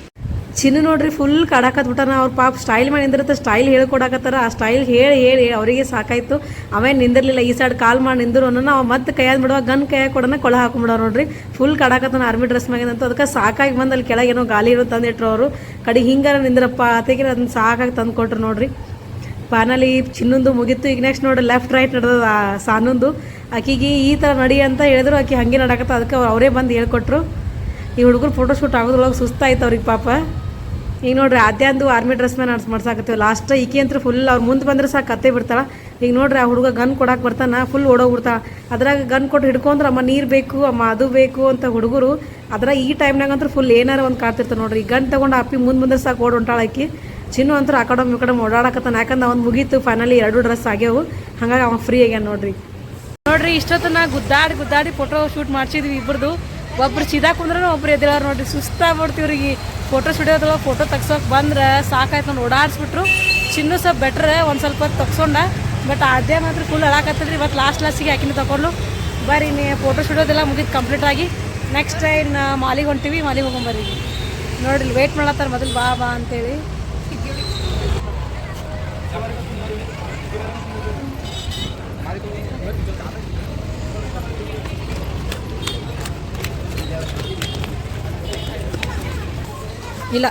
ಚಿನ್ನು ನೋಡ್ರಿ ಫುಲ್ ಕಾಡಾಕತ್ಬಿಟ್ಟಾನ ಅವ್ರ ಪಾಪ ಸ್ಟೈಲ್ ಮಾಡಿ ನಿಂದಿರುತ್ತೆ ಸ್ಟೈಲ್ ಹೇಳ್ಕೊಡಕತ್ತಾರ. ಆ ಸ್ಟೈಲ್ ಹೇಳಿ ಹೇಳಿ, ಅವರಿಗೆ ಸಾಕಾಯ್ತು. ಅವೇ ನಿಂದಿರಲಿಲ್ಲ, ಈ ಸೈಡ್ ಕಾಲ್ ಮಾಡಿ ನಿಂದ್ರು ಅನ್ನೋ ನಾವು ಮತ್ತೆ ಕೈಯಾದ ಬಿಡುವ ಗನ್ ಕೈಯಾಗ ಕೊಡೋಣ ಕೊಳ ಹಾಕೊಂಡ್ಬಿಡೋ ನೋಡ್ರಿ. ಫುಲ್ ಕಾಡಾಕತ್ತಾನ ಆರ್ಮಿ ಡ್ರೆಸ್ ಮ್ಯಾಗಿಂದಂತ ಅದಕ್ಕೆ ಸಾಕಾಗಿ ಬಂದು ಅಲ್ಲಿ ಕೆಳಗೆ ಏನೋ ಗಾಲಿ ಇರೋ ತಂದಿಟ್ರು ಅವರು. ಕಡೆ ಹಿಂಗಾರ ನಿಂದ್ರಪ್ಪ ಅತೆಗೆ ಅದನ್ನ ಸಾಕಾಗಿ ತಂದು ಕೊಟ್ರು ನೋಡ್ರಿ. ಫೈನಲಿ ಚಿನ್ನೊಂದು ಮುಗೀತು. ಈಗ ನೆಕ್ಸ್ಟ್ ನೋಡಿ ಲೆಫ್ಟ್ ರೈಟ್ ನಡೆದ ಸಾನೊಂದು. ಆಕಿಗೆ ಈ ಥರ ನಡಿ ಅಂತ ಹೇಳಿದ್ರು. ಆಕೆ ಹಂಗೆ ನಡಕತ್ತ ಅದಕ್ಕೆ ಅವರೇ ಬಂದು ಹೇಳ್ಕೊಟ್ರು. ಈ ಹುಡುಗರು ಫೋಟೋ ಶೂಟ್ ಆಗೋದ್ರೊಳಗೆ ಸುಸ್ತಾಯ್ತು ಅವ್ರಿಗೆ ಪಾಪ. ಈಗ ನೋಡ್ರಿ ಆದ್ಯಂದು ಆರ್ಮಿ ಡ್ರೆಸ್ ಮೇಲೆ ನಡ್ಸ್ ಮಾಡ್ಸಾಕತ್ತೀವಿ. ಲಾಸ್ಟ್ ಈಕೆ ಅಂತೂ ಫುಲ್ ಅವ್ರು ಮುಂದೆ ಬಂದ್ರೆ ಸಾಕು, ಕತ್ತೆ ಬಿಡ್ತಾಳೆ. ಈಗ ನೋಡ್ರಿ ಆ ಹುಡುಗ ಗನ್ ಕೊಡಕ್ಕೆ ಬರ್ತಾನ ಫುಲ್ ಓಡೋಗ್ಬಿಡ್ತಾಳ. ಅದ್ರಾಗ ಗನ್ ಕೊಟ್ಟು ಹಿಡ್ಕೊಂಡ್ರೆ ಅಮ್ಮ ನೀರು ಬೇಕು, ಅಮ್ಮ ಅದು ಬೇಕು ಅಂತ ಹುಡುಗರು ಅದ್ರಾಗ ಈ ಟೈಮ್ನಾಗ ಅಂತೂ ಫುಲ್ ಏನಾರು ಒಂದು ಕಾಡ್ತಿರ್ತಾರೆ ನೋಡ್ರಿ. ಗನ್ ತೊಗೊಂಡು ಅಪ್ಪಿ ಮುಂದೆ ಬಂದ್ರೆ ಸಾಕು, ಓಡ್ ಹೊಂಟಾಳ ಆಕಿ. ಚಿನ್ನು ಅಂತೂ ಆ ಕಡೆ ಕಡೆ ಓಡಾಡಕತ್ತಾನ. ಯಾಕಂದ್ರೆ ಅವ್ನು ಮುಗೀತು ಫೈನಲಿ ಎರಡು ಡ್ರೆಸ್ ಆಗ್ಯಾವು. ಹಂಗಾಗಿ ಅವ್ನು ಫ್ರೀ ಆಗ್ಯಾನ ನೋಡ್ರಿ. ನೋಡ್ರಿ ಇಷ್ಟೊತ್ತನ ಗುದ್ದಾಡಿ ಗುದ್ದಾಡಿ ಫೋಟೋ ಶೂಟ್ ಮಾಡಿಸಿದ್ವಿ ಇಬ್ಬರದು ಒಬ್ರು ಚಿದಾ ಕುಂದ್ರೂ ಒಬ್ರು ಎದಿರಾರ ನೋಡ್ರಿ ಸುಸ್ತಾಗ್ಬಿಡ್ತೀವಿ ಇವ್ರಿಗೆ. ಫೋಟೋ ಸ್ಟುಡಿಯೋದೊಳಗೆ ಫೋಟೋ ತೆಗ್ಸೋಕೆ ಬಂದ್ರೆ ಸಾಕಾಯ್ತು ನೋಡಿ, ಓಡಾಡಿಸ್ಬಿಟ್ರು. ಚಿನ್ನು ಸ್ವಲ್ಪ ಬೆಟ್ರ ಒಂದು ಸ್ವಲ್ಪ ಹೊತ್ತು ತಗ್ಸೊಂಡ ಬಟ್ ಅದೇ ಮಾತ್ರ ಫುಲ್ ಅಳಾಕತ್ತದ್ರಿ. ಇವತ್ತು ಲಾಸ್ಟ್ ಲಾಸ್ಟಿಗೆ ಹಾಕಿನ ತಗೊಂಡು. ಬರ್ರಿ ನೀ ಫೋಟೋ ಸ್ಟುಡಿಯೋದೆಲ್ಲ ಮುಗಿದು ಕಂಪ್ಲೀಟ್ ಆಗಿ ನೆಕ್ಸ್ಟ್ ಇನ್ನು ಮಾಲಿಗೆ ಹೊಂಟಿವಿ, ಮಾಲಿಗೆ ಹೋಗೊಂಬರ್ರಿ ನೋಡ್ರಿ ವೇಟ್ ಮಾಡತ್ತಾರ ಮೊದಲು ಬಾ ಬಾ ಅಂತೇಳಿ. ಇಲ್ಲ.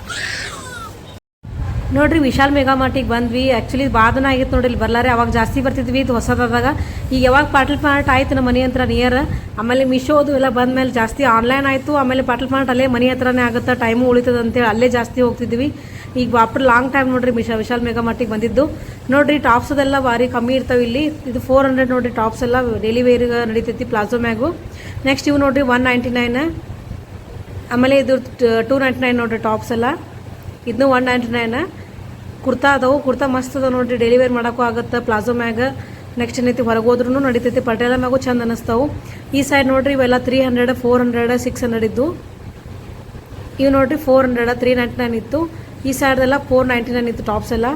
ನೋಡ್ರಿ, ವಿಶಾಲ್ ಮೆಗಾ ಮಾರ್ಟಿಗೆ ಬಂದ್ವಿ. ಆ್ಯಕ್ಚುಲಿ ಬಾದನ ಆಗಿತ್ತು ನೋಡಿ ಇಲ್ಲಿ ಬರ್ಲಾರೆ. ಅವಾಗ ಜಾಸ್ತಿ ಬರ್ತಿದ್ವಿ, ಇದು ಹೊಸದಾದಾಗ. ಈಗ ಯಾವಾಗ ಪಾಟಲ್ ಪ್ಲಾಂಟ್ ಆಯ್ತು ನಮ್ಮ ಮನೆ ಹತ್ರ ನಿಯರ್ ಆಮೇಲೆ ಮಿಶೋದು ಎಲ್ಲ ಬಂದ್ಮೇಲೆ ಜಾಸ್ತಿ ಆನ್ಲೈನ್ ಆಯಿತು. ಆಮೇಲೆ ಪಾಟಲ್ ಪ್ಲಾಂಟ್ ಅಲ್ಲೇ ಮನೆ ಹತ್ರನೇ ಆಗುತ್ತೆ ಟೈಮು ಉಳಿತದೆ ಅಂತೇಳಿ ಅಲ್ಲೇ ಜಾಸ್ತಿ ಹೋಗ್ತಿದ್ವಿ. ಈಗ ಆಫ್ಟರ್ ಲಾಂಗ್ ಟೈಮ್ ನೋಡ್ರಿ ವಿಶಾ ವಿಶಾಲ್ ಮೆಗಾ ಮಾರ್ಟಿಗೆ ಬಂದಿದ್ದು. ನೋಡ್ರಿ ಟಾಪ್ಸ್ ಅದೆಲ್ಲ ಭಾರಿ ಕಮ್ಮಿ ಇರ್ತಾವೆ ಇಲ್ಲಿ. ಇದು ಫೋರ್ ಹಂಡ್ರೆಡ್ ನೋಡ್ರಿ ಟಾಪ್ಸ್ ಎಲ್ಲ ಡೈಲಿ ನಡೀತೈತಿ ಪ್ಲಾಜೋ ಮ್ಯಾಗು. ನೆಕ್ಸ್ಟ್ ಇವು ನೋಡ್ರಿ ಒನ್ ನೈಂಟಿ ನೈನ್ ಆಮೇಲೆ ಇದು ಟೂ ನೈಂಟಿ ನೈನ್ ನೋಡ್ರಿ ಟಾಪ್ಸ್ ಎಲ್ಲ. ಇದನ್ನು ಒನ್ ನೈಂಟಿ ನೈನ್ ಕುರ್ತಾ ಅದಾವು, ಕುರ್ತಾ ಮಸ್ತ್ ಅದಾವ ನೋಡ್ರಿ ಡೆಲಿವರಿ ಮಾಡೋಕ್ಕೂ ಆಗುತ್ತೆ, ಪ್ಲಾಜೋ ಮ್ಯಾಗ. ನೆಕ್ಸ್ಟ್ ಏನೈತಿ ಹೊರಗೆ ಹೋದ್ರೂ ನಡೀತೈತಿ, ಪಟೇಲ ಮ್ಯಾಗೂ ಚಂದ ಅನ್ನಿಸ್ತಾವು ಈ ಸೈಡ್ ನೋಡ್ರಿ ಇವೆಲ್ಲ three hundred four hundred six hundred ಇದ್ದು. ಇವು ನೋಡ್ರಿ four hundred three ninety nine ಇತ್ತು. ಈ ಸೈಡ್ದೆಲ್ಲ ಫೋರ್ ನೈಂಟಿ ನೈನ್ ಇತ್ತು ಟಾಪ್ಸ್ ಎಲ್ಲ.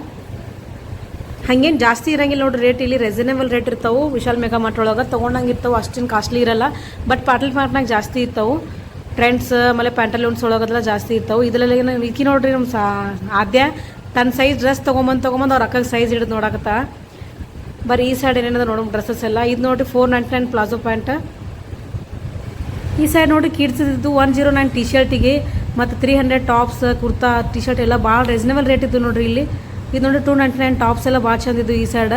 ಹಂಗೇನು ಜಾಸ್ತಿ ಇರಂಗಿಲ್ಲ ನೋಡ್ರಿ ರೇಟ್, ಇಲ್ಲಿ ರೆಸನೇಬಲ್ ರೇಟ್ ಇರ್ತಾವೆ. ವಿಶಾಲ್ ಮೆಗಾ ಮಾರ್ಟ್ ಒಳಗೆ ತೊಗೊಂಡಂಗೆ ಇರ್ತಾವೆ, ಅಷ್ಟೇನು ಕಾಸ್ಟ್ಲಿ ಇರಲ್ಲ. ಬಟ್ ಪಾಟಲ್ ಮಾರ್ಟ್ನಾಗ ಜಾಸ್ತಿ ಇರ್ತಾವೆ. ಟ್ರೆಂಡ್ಸ್ ಆಮೇಲೆ ಪ್ಯಾಂಟಲೂನ್ಸ್ ಒಳಗೆಲ್ಲ ಜಾಸ್ತಿ ಇರ್ತಾವೆ. ಇದರಲ್ಲಿ ಏನು ವಿಕಿ ನೋಡ್ರಿ ನಮ್ಮ ಸಾ, ಆದ್ಯ. ತನ್ನ ಸೈಜ್ ಡ್ರೆಸ್ ತೊಗೊಂಬಂದು ತೊಗೊಂಬಂದು ಅವ್ರ ಅಕ್ಕಗೆ ಸೈಜ್ ಹಿಡಿದು ನೋಡಕತ್ತ. ಬರೀ ಈ ಸೈಡ್ ಏನೇನದ ನೋಡೋ ಡ್ರೆಸ್ಸಸ್ ಎಲ್ಲ. ಇದು ನೋಡಿರಿ four ninety nine palazzo pant ಈ ಸೈಡ್ ನೋಡಿ ಕಿಡ್ಸಿದ್ದು ಒನ್ ಜೀರೋ ನೈನ್ ಟಿ ಶರ್ಟಿಗೆ ಮತ್ತು three hundred tops kurta T shirt ಎಲ್ಲ ಭಾಳ ರೀಸನೇಬಲ್ ರೇಟ್ ಇದ್ದು ನೋಡ್ರಿ ಇಲ್ಲಿ. ಇದು ನೋಡಿ ಟೂ ನೈಂಟಿ ನೈನ್ ಟಾಪ್ಸ್ ಎಲ್ಲ ಭಾಳ ಚಂದಿದ್ದು ಈ ಸೈಡ್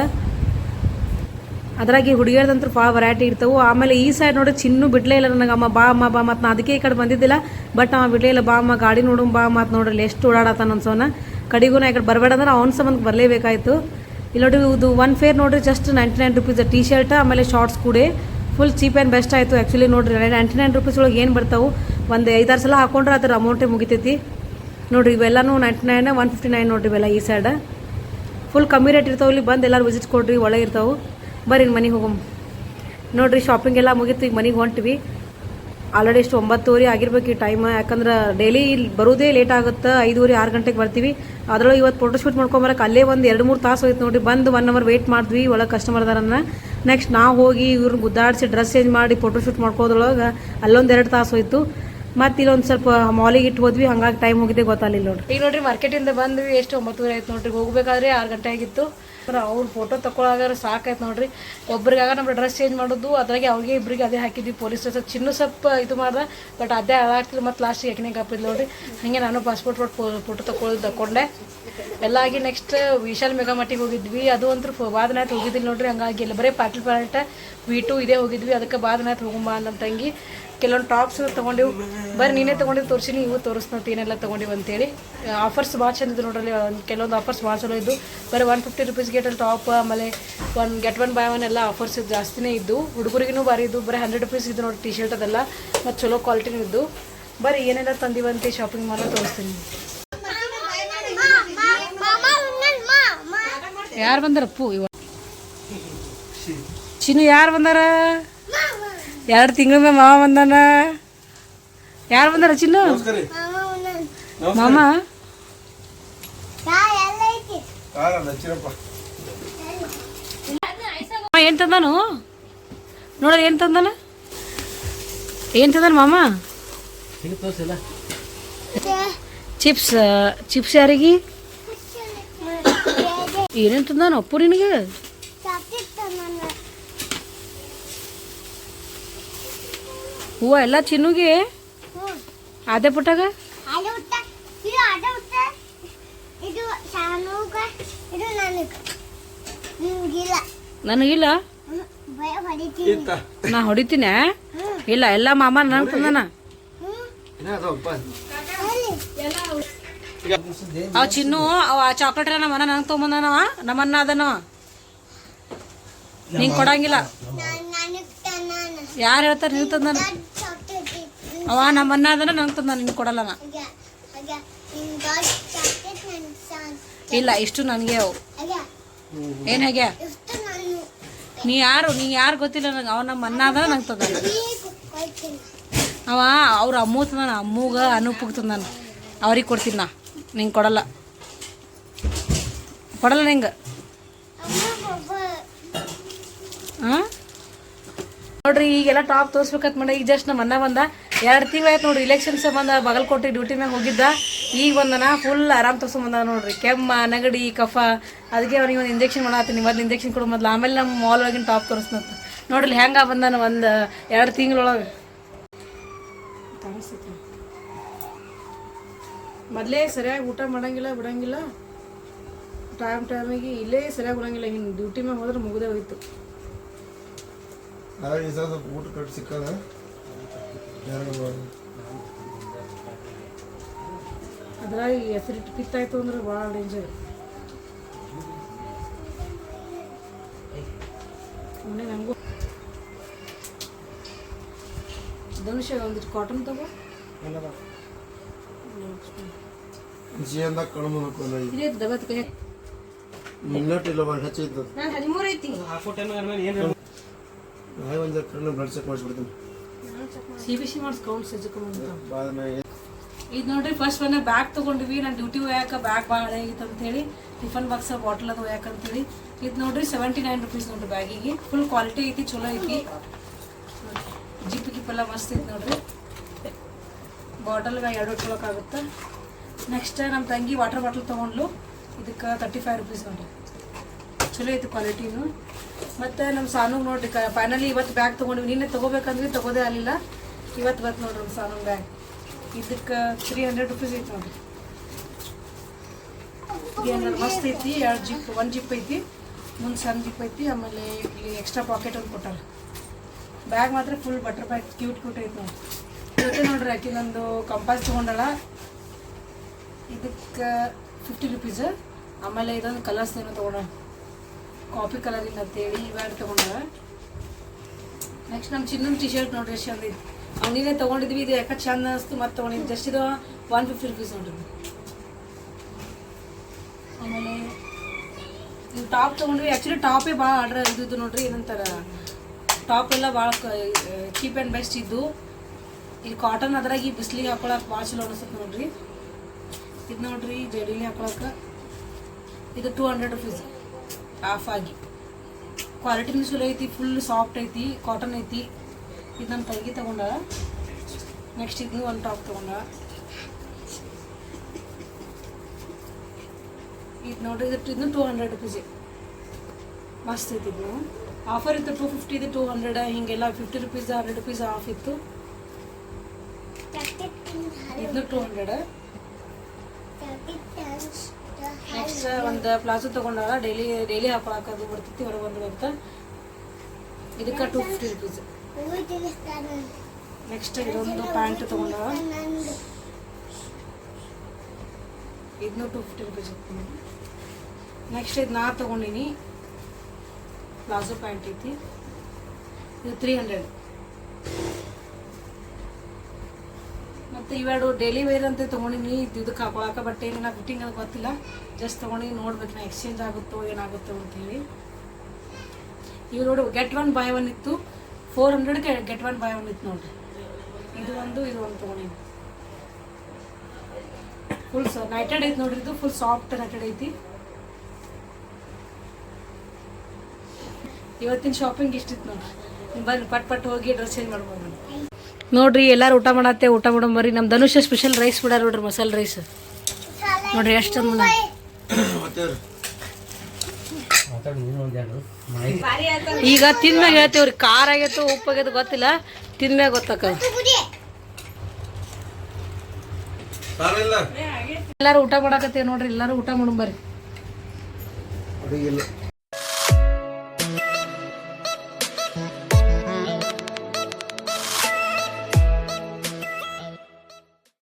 ಅದ್ರಾಗೆ ಹುಡುಗಿಯರ್ದಂತೂ ಭಾಳ ವೆರೈಟಿ ಇರ್ತವೆ. ಆಮೇಲೆ ಈ ಸೈಡ್ ನೋಡಿ ಚಿನ್ನು ಬಿಡ್ಲೇ ಇಲ್ಲ ನನಗೆ. ಅಮ್ಮ ಬಾ ಅಮ್ಮ ಬಾ ಮತ್ತು ನಾ ಅದಕ್ಕೆ ಈ ಕಡೆ ಬಂದಿದ್ದಿಲ್ಲ. ಬಟ್ ಅವ ಬಿಡ್ಲೇ ಇಲ್ಲ, ಬಾ ಅಮ್ಮ ಗಾಡಿ ನೋಡು ಬಾ ಮತ್ತು ನೋಡ್ರಿ ಎಷ್ಟು ಓಡಾಡತ್ತಾನ ಅನ್ಸೋನ ಕಡಿಗೂ ನಾ ಈ ಕಡೆ ಬರಬೇಡ ಅಂದ್ರೆ ಅವ್ನ ಸಂಬಂಧಕ್ಕೆ ಬರಲೇಬೇಕಾಯ್ತು. ಇಲ್ಲಿ ನೋಡಿ ಇದು ಒನ್ ಫೇರ್ ನೋಡಿರಿ just ninety nine rupees T shirt ಆಮೇಲೆ ಶಾರ್ಟ್ಸ್ ಕೂಡ. ಫುಲ್ ಚೀಪ್ ಆ್ಯಂಡ್ ಬೆಸ್ಟ್ ಆಯಿತು ಆ್ಯಕ್ಚುಲಿ ನೋಡ್ರಿ. ನೈಂಟಿ ನೈನ್ ರುಪೀಸ್ ಒಳಗೆ ಏನು ಬರ್ತಾವೆ? ಒಂದು ಐದಾರು ಸಲ ಹಾಕೊಂಡ್ರೆ ಅದ್ರ ಅಮೌಂಟೇ ಮುಗಿತೈತಿ. ನೋಡಿರಿ ಇವೆಲ್ಲನೂ ninety nine one fifty nine ನೋಡ್ರಿ ಇವೆಲ್ಲ ಈ ಸೈಡ್ ಫುಲ್ ಕಮ್ಮಿ ರೇಟ್ ಇರ್ತಾವೆ. ಇಲ್ಲಿ ಬಂದು ಎಲ್ಲರೂ ವಿಸಿಟ್ ಕೊಡ್ರಿ, ಒಳಗೆ ಇರ್ತಾವೆ. ಬರ್ರಿ ಮನೆಗೆ ಹೋಗಮ್ ನೋಡ್ರಿ ಶಾಪಿಂಗ್ ಎಲ್ಲ ಮುಗೀತು, ಈಗ ಮನೆಗೆ ಹೊಂಟ್ವಿ. ಆಲ್ರೆಡಿ ಎಷ್ಟು ಒಂಬತ್ತುವರೆ ಆಗಿರ್ಬೇಕು ಈ ಟೈಮ್ ಯಾಕಂದ್ರೆ ಡೈಲಿ ಇಲ್ಲಿ ಬರೋದೇ ಲೇಟ್ ಆಗುತ್ತೆ, ಐದುವರೆ, ಆರು ಗಂಟೆಗೆ ಬರ್ತೀವಿ. ಅದರೊಳಗೆ ಇವತ್ತು ಫೋಟೋ ಶೂಟ್ ಮಾಡ್ಕೊಂಬರಕ್ಕೆ ಅಲ್ಲೇ ಒಂದು ಎರಡು ಮೂರು ತಾಸು ಹೋಯ್ತು ನೋಡಿ ಬಂದು ಒನ್ ಅವರ್ ವೆಯ್ಟ್ ಮಾಡಿದ್ವಿ ಒಳಗೆ ಕಸ್ಟಮರ್ ಅದರನ್ನ. ನೆಕ್ಸ್ಟ್ ನಾವು ಹೋಗಿ ಇವ್ರನ್ನ ಗುದ್ದಾಡಿಸಿ ಡ್ರೆಸ್ ಚೇಂಜ್ ಮಾಡಿ ಫೋಟೋ ಶೂಟ್ ಮಾಡ್ಕೋದ್ರೊಳಗೆ ಅಲ್ಲೊಂದು ಎರಡು ತಾಸು ಹೋಯ್ತು. ಮತ್ತೆ ಇಲ್ಲೊಂದು ಸ್ವಲ್ಪ ಮಾಲಿಗೆ ಇಟ್ಟು ಹೋದ್ವಿ, ಹಂಗಾಗಿ ಟೈಮ್ ಹೋಗಿದೆ ಗೊತ್ತಾಗಲಿಲ್ಲ ನೋಡ್ರಿ. ಈಗ ನೋಡ್ರಿ ಮಾರ್ಕೆಟಿಂದ ಬಂದ್ವಿ, ಎಷ್ಟು ಒಂಬತ್ತುವರೆ ಆಯ್ತು ನೋಡ್ರಿ. ಹೋಗ್ಬೇಕಾದ್ರೆ ಆರು ಗಂಟೆ ಆಗಿತ್ತು. ಅವ್ರು ಫೋಟೋ ತಗೊಳಾಗಾರ ಸಾಕಾಯ್ತು ನೋಡ್ರಿ. ಒಬ್ರಿಗಾಗ ನಮ್ಮ ಡ್ರೆಸ್ ಚೇಂಜ್ ಮಾಡೋದು, ಅದ್ರಾಗೆ ಅವ್ರಿಗೆ ಇಬ್ಬರಿಗೆ ಅದೇ ಹಾಕಿದ್ವಿ ಪೊಲೀಸ್ ಸ್ಟೇಷನ್ ಚಿನ್ನು ಸ್ವಲ್ಪ ಇದು ಮಾಡ್ದೆ ಬಟ್ ಅದೇ ಹಾಳಾಗ್ತಿಲ್ಲ ಮತ್ತು ಲಾಸ್ಟಿಗೆ ಯಾಕೆ ಹಾಕಿದ್ ನೋಡ್ರಿ. ಹಾಗೆ ನಾನು ಪಾಸ್ಪೋರ್ಟ್ ಫೋಟೋ ತಗೊಳ್ಳೋದು ತಗೊಂಡೆ ಎಲ್ಲ ಆಗಿ ನೆಕ್ಸ್ಟ್ ವಿಶಾಲ್ ಮೆಗಾಮಟ್ಟಿಗೆ ಹೋಗಿದ್ವಿ. ಅದು ಅಂತೂ ಬಾದನಾಥ್ ಹೋಗಿದ್ದಿಲ್ಲ ನೋಡ್ರಿ, ಹಂಗಾಗಿ ಇಲ್ಲ ಬರೀ ಪಾಟೀಲ್ ಪ್ಲಾನೆಟ್ ವಿ ಟು ಇದೇ ಹೋಗಿದ್ವಿ. ಅದಕ್ಕೆ ಬಾದನಾಥ್ ಹೋಗುಮ್ಮ ನಮ್ಮ ತಂಗಿ. ಕೆಲವೊಂದು ಟಾಪ್ಸ್ ತೊಗೊಂಡಿವು. ಬರೀ ನೀನೇ ತೊಗೊಂಡಿದ್ದು ತೋರಿಸಿನಿ, ಇವು ತೋರಿಸ್ನಂತ ಏನೆಲ್ಲ ತೊಗೊಂಡಿವು ಅಂತೇಳಿ. ಆಫರ್ಸ್ ಭಾಳ ಚಂದ ಇದ್ದು ನೋಡ್ರಿ ಕೆಲವೊಂದು ಆಫರ್ಸ್ ಭಾಳ ಚಲೋ ಇದ್ದು ಬರೀ ಒನ್ ಫಿಫ್ಟಿ ರುಪೀಸ್ ಗೇಟಲ್ಲಿ ಟಾಪ್ ಆಮೇಲೆ one get one buy one ಎಲ್ಲ ಆಫರ್ಸ್ ಜಾಸ್ತಿನೇ ಇದ್ದು. ಹುಡುಗರಿಗೂ ಭಾರಿ ಇದ್ದು. ಬರೀ ಹಂಡ್ರೆಡ್ ರುಪೀಸ್ ಇದ್ದು ನೋಡಿ ಟಿ ಶರ್ಟ್ ಅದೆಲ್ಲ. ಮತ್ತು ಚಲೋ ಕ್ವಾಲಿಟಿನೂ ಇದ್ದು. ಬರೀ ಏನೆಲ್ಲ ತಂದಿವಂತೆ ಶಾಪಿಂಗ್ ಮಾಲ್ ತೋರಿಸ್ತೀನಿ. ಯಾರು ಬಂದಾರಪ್ಪು ಇವ. ಚಿನ್ನು ಯಾರು ಬಂದಾರ? ಎರಡು ತಿಂಗಳ ಮೇಲೆ ಮಾವ ಬಂದಾನ? ಯಾರು ಬಂದಾರ ಚಿನ್ನು? ಮಾಮ? ಏನು ತಂದಾನು? ನೋಡ್ರಿ ಏನು ತಂದಾನ? ಏನು ತಂದಾನ ಮಾಮ? ಚಿಪ್ಸ್ ಚಿಪ್ಸ್ ಯಾರಿಗೆ? ಏನೇನು ತಂದಾನ ಅಪ್ಪು ನಿನಗೆ ಹೂವ ಎಲ್ಲ ಚಿನ್ನುಗೆ? ಅದೇ ಪುಟ್ಟಾಗ ನನಗಿಲ್ಲ? ಹ್ಮ್, ಭಯ ಹೊಡಿತೀನಿ. ನಾ ಹೊಡಿತೀನ? ಇಲ್ಲ ಎಲ್ಲ ಮಾಮ ನನಗೆ ತಂದನ. ಅವ ಚಿನ್ನು ಅವ ಚಾಕ್ಲೇಟ್ ನಮ್ಮ ಅಣ್ಣ ನಂಗೆ ತೊಗೊಂಬಂದನವ. ನಮ್ಮ ಅಣ್ಣ ಅದನವ ನಿಂಗೆ ಕೊಡಂಗಿಲ್ಲ. ಯಾರು ಹೇಳ್ತಾರೆ ನೀವು ತಂದಾನ? ಅವ ನಮ್ಮ ಅನ್ನ ಅದನ್ನ ನಂಗೆ ತಂದ ನಿಂಗೆ ಕೊಡಲ್ಲ ನಾ ನಿನ್ ಇಲ್ಲ ಇಷ್ಟು ನನಗೆ ಅವು. ಏನ್ ಏನು ಹೇಗೆ? ನಾನು ನೀ ಯಾರು ನೀ ಯಾರು ಗೊತ್ತಿಲ್ಲ ನಂಗೆ ಅವ ನಮ್ಮ ಅನ್ನ ಅದನ ನಂಗೆ ತಂದ ಅವ ಅವ್ರ ಅಮ್ಮು ತಂದಾನ ಅಮ್ಮಗ ಅನೂಪಗೆ ತಂದಾನ. ಅವ್ರಿಗೆ ಕೊಡ್ತೀನಿ ನಾ ನಿಂಗೆ ಕೊಡಲ್ಲ. ಕೊಡಲ್ಲ ನಿಂಗೆ? ಹಾಂ ನೋಡ್ರಿ, ಈಗೆಲ್ಲ ಟಾಪ್ ತೋರ್ಸ್ಬೇಕಂತ ಮಾಡ, ಈಗ ಜಸ್ಟ್ ನಮ್ಮ ಅನ್ನ ಬಂದ. ಎರಡು ತಿಂಗಳಾಯ್ತು ನೋಡ್ರಿ ಇಲೆಕ್ಷನ್ ಸಂಬಂಧ ಬಾಗಲಕೋಟೆ ಡ್ಯೂಟಿ ಮ್ಯಾಗ ಹೋಗಿದ್ದ. ಈಗ ಬಂದನ ಫುಲ್ ಆರಾಮ್ ತೋರ್ಸ್ಕೊಂಬಂದ ನೋಡ್ರಿ. ಕೆಮ್ಮ, ನೆಗಡಿ, ಕಫ. ಅದಕ್ಕೆ ಅವ್ನಿಗೆ ಒಂದು ಇಂಜೆಕ್ಷನ್ ಮಾಡತ್ತೀನಿ. ಮೊದ್ಲು ಇಂಜೆಕ್ಷನ್ ಕೊಡು ಮೊದ್ಲು. ಆಮೇಲೆ ನಮ್ಮ ಮಾಲ್ ಒಳಗಿನ ಟಾಪ್ ತೋರಿಸ್ನಂತ ನೋಡ್ರಿ, ಹೆಂಗ ಬಂದಾನ ಒಂದು ಎರಡು ತಿಂಗಳೊಳಗೆ. ಮೊದಲೇ ಸರಿಯಾಗಿ ಊಟ ಮಾಡಂಗಿಲ್ಲ, ಬಿಡಂಗಿಲ್ಲ. ಟೈಮ್ ಟೈಮಿಗೆ ಇಲ್ಲೇ ಸರಿಯಾಗಿ ಬಿಡಂಗಿಲ್ಲ ಹಿಂಗೆ ಡ್ಯೂಟಿ ಮ್ಯಾಗ ಹೋದ್ರೆ ಮುಗಿದೇ ಹೋಯ್ತು. ಈ ಸಲ ಊಟ ಕಟ್ಟು ಸಿಕ್ಕದ ಅದ್ರಾಗ ಹೆಸರಿಟ್ಟು ಕಿತ್ತಾಯ್ತು ಅಂದ್ರೆ ಭಾಳ ಡೇಂಜರ್ ಧನುಷ ಒಂದಿಷ್ಟು ಕಾಟನ್ ತಗೋ. ಜೀವನದಾಗ ಕಡಿಮೆ ಅನ್ಕೊಂಡ. ಇದೇ ದಬತ್ ಕೈ ಮಿನ್ನಟ್ ಇಲ್ಲ ಒಂದು ಹಚ್ಚಿದ್ದು ನಾನು ಹದಿಮೂರು ಐತಿ ನಾಳೆ ಒಂದು ಕಡಿಮೆ ಬ್ಲಡ್ ಚೆಕ್ ಮಾಡಿಸ್ಬಿಡ್ತೀನಿ ಸಿ ಬಿ ಸಿ ಮಾಡಿಸ್ ಕೌಂಟ್ ಸಜ್ಜಕೊಂಬಂತ ಬಾದ ಇದು ನೋಡ್ರಿ ಫಸ್ಟ್ ಒಂದೇ ಬ್ಯಾಗ್ ತೊಗೊಂಡಿವಿ. ನಾನು ಡ್ಯೂಟಿ ಒಯ್ಯಾಕ ಬ್ಯಾಗ್ ಭಾಳ ಹಳೆ ಆಗಿತ್ತು ಅಂತೇಳಿ. ಟಿಫನ್ ಬಾಕ್ಸ್ ಬಾಟಲ್ ಅದು ಒಯ್ಯಾಕಂತೇಳಿ ಇದು ನೋಡ್ರಿ ಸೆವೆಂಟಿ ನೈನ್ ರುಪೀಸ್ ನೋಡ್ರಿ ಬ್ಯಾಗಿಗೆ ಫುಲ್ ಕ್ವಾಲಿಟಿ ಐತಿ ಚಲೋ ಐತಿ. ಜಿಪ್ ಗಿಪ್ ಎಲ್ಲ ಮಸ್ತ್ ಐತಿ ನೋಡ್ರಿ. ಬಾಟಲ್ ಬ್ಯಾಗ್ ಎರಡು ಆಗುತ್ತೆ. ನೆಕ್ಸ್ಟ್ ನಮ್ಮ ತಂಗಿ ವಾಟರ್ ಬಾಟಲ್ ತೊಗೊಂಡ್ಲು. ಇದಕ್ಕೆ ತರ್ಟಿ ಫೈವ್ ರುಪೀಸ್ ನೋಡ್ರಿ. ಚಲೋ ಐತಿ ಕ್ವಾಲಿಟಿನು ಮತ್ತು ನಮ್ಮ ಸಾನುಗ್ ನೋಡ್ರಿ ಫೈನಲಿ ಇವತ್ತು ಬ್ಯಾಗ್ ತೊಗೊಂಡ್ವಿ. ನಿನ್ನೆ ತಗೋಬೇಕಂದ್ರೆ ತಗೋದೇ ಆಗಲಿಲ್ಲ. ಇವತ್ತು ಬತ್ತು ನೋಡ್ರಿ ನಮ್ಮ ಸಾನುಗ್ ಬ್ಯಾಗ್ ಇದಕ್ಕೆ ತ್ರೀ ಹಂಡ್ರೆಡ್ ರುಪೀಸ್ ಐತಿ ನೋಡ್ರಿ. ತ್ರೀ ಹಂಡ್ರೆಡ್ ಮಸ್ತ್ ಐತಿ, ಎರಡು ಜಿಪ್ ಒಂದು ಜಿಪ್ ಐತಿ, ಮುಂದೆ ಸಣ್ಣ ಜಿಪ್ ಐತಿ, ಆಮೇಲೆ ಇಲ್ಲಿ ಎಕ್ಸ್ಟ್ರಾ ಪಾಕೆಟ್ ಒಂದು ಕೊಟ್ಟಾರ. ಬ್ಯಾಗ್ ಮಾತ್ರ full butter bag cute cute ಐತಿ ನೋಡಿ ಜೊತೆ ನೋಡ್ರಿ ನಂದು ಕಂಪಾಸ್ ತೊಗೊಂಡಳ. ಇದಕ್ಕೆ ಫಿಫ್ಟಿ ರುಪೀಸ್ ಆಮೇಲೆ ಇದೊಂದು ಕಲರ್ಸ್ ಏನೋ ತೊಗೊಂಡ ಕಾಫಿ ಕಲರ್ ಇಲ್ಲ ಅಂತೇಳಿ ಬ್ಯಾಗ್ ತೊಗೊಂಡ. ನೆಕ್ಸ್ಟ್ ನಮ್ಮ ಚಿನ್ನ ಟಿ ಶರ್ಟ್ ನೋಡ್ರಿ ಎಷ್ಟು ಚಂದ ಐತಿ ತೊಗೊಂಡಿದ್ವಿ, ಇದು ಯಾಕೆ ಚಂದ ಅನಿಸ್ತು ಮತ್ತೆ ತೊಗೊಂಡಿದ್ದು ಜಸ್ಟ್ ಇದು ಒನ್ ಫಿಫ್ಟಿ ರುಪೀಸ್ ನೋಡ್ರಿ. ಆಮೇಲೆ ನೀವು ಟಾಪ್ ತೊಗೊಂಡ್ವಿ. ಆ್ಯಕ್ಚುಲಿ ಟಾಪೇ ಭಾಳ ಆರ್ಡ್ರ್ ಇದ್ದಿದ್ದು ಇದು ನೋಡ್ರಿ, ಏನಂತಾರ ಟಾಪ್ ಎಲ್ಲ ಭಾಳ ಚೀಪ್ ಆ್ಯಂಡ್ ಬೆಸ್ಟ್ ಇದ್ದು. ಇಲ್ಲಿ ಕಾಟನ್ ಅದ್ರಾಗ ಈ ಬಿಸಿಲಿಗೆ ಹಾಕೊಳಕ್ಕೆ ಭಾಳ ಚಲೋ ಅನಿಸುತ್ತೆ ನೋಡ್ರಿ. ಇದು ನೋಡ್ರಿ, ಜಡಿಲಿ ಹಾಕೊಳಕ್ಕೆ ಇದು ಟೂ ಹಂಡ್ರೆಡ್ ರುಪೀಸ್ ಆಫ್ ಆಗಿ. ಕ್ವಾಲಿಟಿನೂ ಚಲೋ ಐತಿ ಫುಲ್ ಸಾಫ್ಟ್ ಐತಿ ಕಾಟನ್ ಐತಿ. ಇದು ನಮ್ಮ ತಂಗಿ ತಗೊಂಡ ನೆಕ್ಸ್ಟ್ ಇದು ಒಂದು ಟಾಪ್ ತಗೊಂಡ. ಇದು ನೋಡ್ರಿ ಇದು ಇದನ್ನು ಟೂ ಹಂಡ್ರೆಡ್ ರುಪೀಸ್ ಮಸ್ತ್ ಐತಿ ಇದು. ಆಫರ್ ಇತ್ತು ಟೂ ಫಿಫ್ಟಿ ಇದು ಟೂ ಹಂಡ್ರೆಡ್ ಹೀಗೆಲ್ಲ fifty rupees hundred rupees off ಇತ್ತು. ಇದನ್ನು ಟೂ ಹಂಡ್ರೆಡ್ ನೆಕ್ಸ್ಟ್ ಒಂದು ಪ್ಲಾಜೋ ತೊಗೊಂಡಾಗ ಡೈಲಿ ಡೈಲಿ ಹಾಕೊಳಕ್ಕೆ ಅದು ಬರ್ತೈತಿ, ಹೊರಗೆ ಬಂದು ಅಂತ. ಇದಕ್ಕೆ ಟೂ ಫಿಫ್ಟಿ ರುಪೀಸ್ ನೆಕ್ಸ್ಟ್ ಇದೊಂದು ಪ್ಯಾಂಟ್ ತೊಗೊಂಡಾಗ ಇದನ್ನು ಟೂ ಫಿಫ್ಟಿ ರುಪೀಸ್ ನೆಕ್ಸ್ಟ್ ಇದು ನಾ ತೊಗೊಂಡಿನಿ. ಪ್ಲಾಜೋ ಪ್ಯಾಂಟ್ ಐತಿ. ಇದು ತ್ರೀ ಹಂಡ್ರೆಡ್ ಮತ್ತು ಇವೆರಡು ಡೈಲಿ ವೇರ್ ಅಂತ ತಗೊಂಡಿನಿ. ಇದು ಇದಕ್ಕೆ ಹಾಕೊಳಕ ಬಟ್ ಏನಿಲ್ಲ ಫಿಟ್ಟಿಂಗ್ ಅದು ಗೊತ್ತಿಲ್ಲ. ಜಸ್ಟ್ ತೊಗೊಂಡು ನೋಡ್ಬೇಕು ನಾ ಎಕ್ಸ್ಚೇಂಜ್ ಆಗುತ್ತೋ, ಏನಾಗುತ್ತೋ ಅಂತೇಳಿ ಇವು ನೋಡು ಗೆಟ್ ಒನ್ ಬಾಯ್ ಒನ್ ಇತ್ತು. ಫೋರ್ ಹಂಡ್ರೆಡ್ಗೆ ಗೆಟ್ ಒನ್ ಬಾಯ್ ಒನ್ ಇತ್ತು ನೋಡ್ರಿ. ಇದು ಒಂದು ಇದು ಒಂದು ತೊಗೊಂಡಿನಿ. ಫುಲ್ ಸ ನೈಟೆಡ್ ಐತಿ ನೋಡ್ರಿ ಇದು ಫುಲ್ ಸಾಫ್ಟ್ ನೈಟೆಡ್ ಐತಿ. ಇವತ್ತಿನ ಶಾಪಿಂಗ್ ಇಷ್ಟಿತ್ತು ನೋಡ್ರಿ. ಬಂದು ಪಟ್ ಪಟ್ ಹೋಗಿ ಡ್ರೆಸ್ ಚೇಂಜ್ ಮಾಡ್ಬೋದು ನೋಡ್ರಿ, ಎಲ್ಲಾರು ಊಟ ಮಾಡತ್ತೆ, ಊಟ ಮಾಡೋ ಬರ್ರಿ. ನಮ್ಮ ಧನುಷ ಸ್ಪೆಷಲ್ ರೈಸ್ ಬಿಡ ನೋಡ್ರಿ, ಮಸಾಲ ರೈಸ್ ನೋಡ್ರಿ, ಎಷ್ಟು ಈಗ ತಿನ್ಮ್ಯಾಗ ಹೇಳ್ತೇವ್ರಿ ಖಾರ ಆಗೈತು, ಉಪ್ಪು ಆಗೈತೋ, ಗೊತ್ತಿಲ್ಲ. ತಿನ್ಮ್ಯಾಗ ಗೊತ್ತಕ್ಕ ಎಲ್ಲಾರು ಊಟ ಮಾಡಾಕತ್ತೇವ್ ನೋಡ್ರಿ, ಎಲ್ಲಾರು ಊಟ ಮಾಡೋಣ ಬರ್ರಿ.